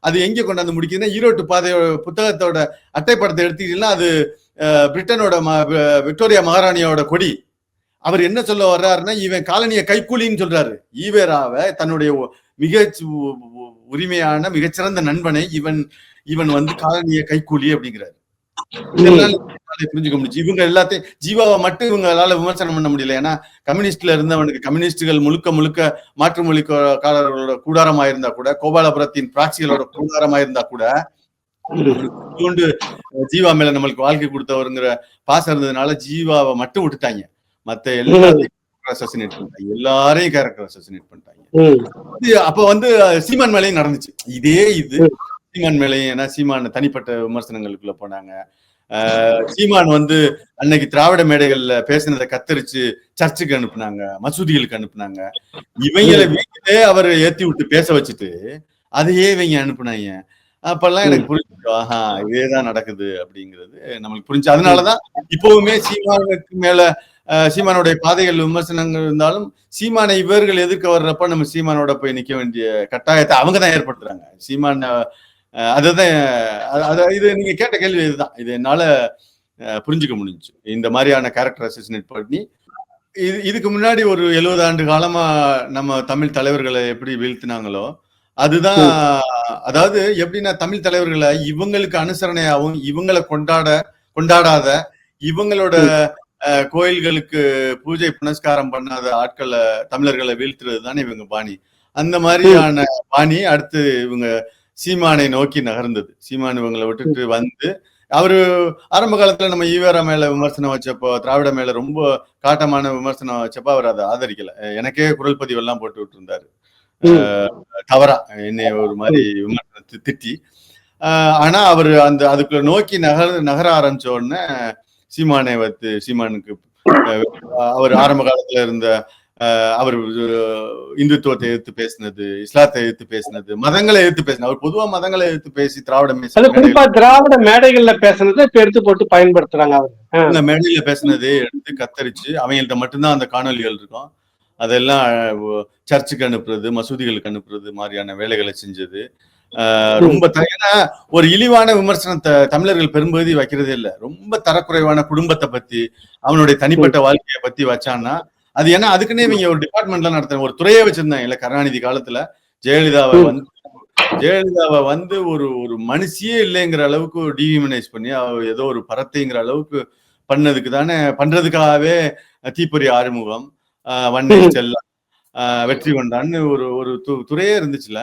அது எங்கே கொண்டாந்து முடிக்குதுன்னா ஈரோட்டு பாதையோட புத்தகத்தோட அட்டைப்படத்தை எடுத்துக்கிட்டீங்கன்னா அது பிரிட்டனோட ம- விக்டோரியா மகாராணியோட கொடி. அவர் என்ன சொல்ல வர்றாருன்னா இவன் காலனியை கைக்கூலின்னு சொல்றாரு. ஈவேராவை தன்னுடைய மிக உரிமையான மிகச்சிறந்த நண்பனை இவன் இவன் வந்து காலனிய கைக்கூலி அப்படிங்கிறாரு. புரிஞ்சுக்க முடிச்சு இவங்க எல்லாத்தையும் ஜீவாவை மட்டும் இவங்களால விமர்சனம் பண்ண முடியல. ஏன்னா கம்யூனிஸ்ட்ல இருந்தவனுக்கு கம்யூனிஸ்டுகள் முழுக்க முழுக்க மாற்று மொழிக்காரர்களோட கூடாரமா இருந்தா கூட கோபாலபுரத்தின் பிராட்சிகளோட கூடாரமா இருந்தா கூட கொண்டு ஜீவா மேல நம்மளுக்கு வாழ்க்கை கொடுத்தவருங்கிற பாசம் இருந்ததுனால ஜீவாவை மட்டும் விட்டுட்டாங்க. மத்த எல்லாத்தையும் அசசினேட் பண்ணிட்டாங்க. எல்லாரையும் கேரக்டர் அசசினேட் பண்ணிட்டாங்க. அப்ப வந்து சீமான் மேலையும் நடந்துச்சு. இதே இது சீமான் மேலையும் ஏன்னா சீமான் தனிப்பட்ட விமர்சனங்களுக்குள்ள போனாங்க. ஆஹ் சீமான் வந்து அன்னைக்கு திராவிட மேடைகள்ல பேசினதை கத்தரிச்சு சர்ச்சுக்கு அனுப்புனாங்க மசூதிகளுக்கு அனுப்புனாங்க. இவங்களை வீட்டிலே அவர் ஏத்தி விட்டு பேச வச்சுட்டு அதையே இவங்க அனுப்புனாங்க. அப்பெல்லாம் எனக்கு புரிஞ்சு ஆஹா இதேதான் நடக்குது அப்படிங்கிறது நம்மளுக்கு புரிஞ்சு. அதனாலதான் இப்பவுமே சீமானுக்கு மேல சீமானுடைய பாதைகள் விமர்சனங்கள் இருந்தாலும் சீமானை இவர்கள் எதிர்க்க வர்றப்ப நம்ம சீமானோட போய் நிக்க வேண்டிய கட்டாயத்தை அவங்க தான் ஏற்படுத்துறாங்க. சீமான அதுதான் அது- இது நீங்க கேட்ட கேள்வி இதுதான். இது என்னால புரிஞ்சுக்க முடிஞ்சுச்சு. இந்த மாதிரியான கேரக்டர் அசசினேட் பண்ணி இது இதுக்கு முன்னாடி ஒரு எழுபது ஆண்டு காலமா நம்ம தமிழ் தலைவர்களை எப்படி வீழ்த்தினாங்களோ அதுதான் அதாவது எப்படின்னா தமிழ் தலைவர்களை இவங்களுக்கு அனுசரணையாகவும் இவங்களை கொண்டாட கொண்டாடாத இவங்களோட அஹ், கோயில்களுக்கு பூஜை புனஸ்காரம் பண்ணாத ஆட்களை தமிழர்களை வீழ்த்துறது தானே இவங்க பாணி. அந்த மாதிரியான பாணி அடுத்து இவங்க சீமானை நோக்கி நகர்ந்தது. சீமான் இவங்களை விட்டுட்டு வந்து அவரு ஆரம்ப காலத்துல நம்ம ஈவேரா மேல விமர்சனம் வச்சப்போ திராவிட மேல ரொம்ப காட்டமான விமர்சனம் வச்சப்போ அவர் அதை ஆதரிக்கல. எனக்கே குரல் பதிவு எல்லாம் போட்டு விட்டு இருந்தாரு தவறா. என்னை ஒரு மாதிரி விமர்சனத்தை திட்டி. ஆஹ் ஆனா அவர் அந்த அதுக்குள்ள நோக்கி நகர் நகர ஆரம்பிச்ச உடனே சீமானை வந்து சீமானுக்கு அவர் ஆரம்ப காலத்துல இருந்த அவர் இந்துத்துவத்தை எதிர்த்து பேசினது இஸ்லாத்தை எதிர்த்து பேசினது மதங்களை எதிர்த்து பேசினது. அவர் பொதுவா மதங்களை எதிர்த்து பேசி திராவிட குறிப்பா திராவிட மேடைகள்ல பேசுனதை இப்ப எடுத்து போட்டு பயன்படுத்துறாங்க அவர். இந்த மேடையில பேசினதே எடுத்து கத்தரிச்சு அவங்கள்ட்ட மட்டும்தான் அந்த காணொலிகள் இருக்கும். அதெல்லாம் சர்ச்சுக்கு அனுப்புறது மசூதிகளுக்கு அனுப்புறது மாதிரியான வேலைகளை செஞ்சது. ரொம்ப ஏன்னா ஒரு இழிவான விமர்சனத்தை தமிழர்கள் பெரும்பகுதி வைக்கிறதே இல்ல. ரொம்ப தரக்குறைவான குடும்பத்தை பத்தி அவனுடைய தனிப்பட்ட வாழ்க்கையை பத்தி வச்சான்னா அது ஏன்னா அதுக்குன்னே இவங்க ஒரு டிபார்ட்மெண்ட்ல நடத்துற ஒரு துறையே வச்சிருந்தாங்க இல்ல கருணாநிதி காலத்துல ஜெயலலிதாவை. வந்து ஜெயலலிதாவை வந்து ஒரு ஒரு மனுஷியே இல்லைங்கிற அளவுக்கு டிஹியூமனைஸ் பண்ணி அவ ஏதோ ஒரு பரத்தைங்கிற அளவுக்கு பண்ணதுக்கு தானே பண்றதுக்காகவே தீப்பொறி ஆறுமுகம் ம். செல்லம் வெற்றி கொண்டான்னு ஒரு ஒரு து- துறையே இருந்துச்சுல